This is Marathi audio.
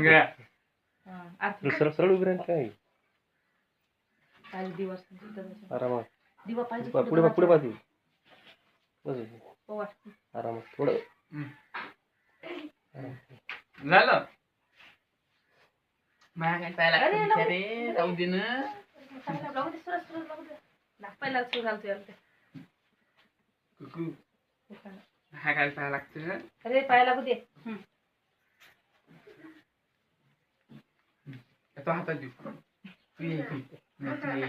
घ्या हा, आरती सरळ सरळ उभी राहील काय पाहिजे दिवा सांगितलं तसं. आरामात दिवा पाहिजे पुढे पुढे हो वाटतं. आरामात थोडं. झालं काय पाहायला. बिचारे, राहू दे ना. नागपायला सुरू झालं तुझ्या ते. कुकू हा काय पाहायला लागतं अरे पाय लागू दे. तो हातात देऊ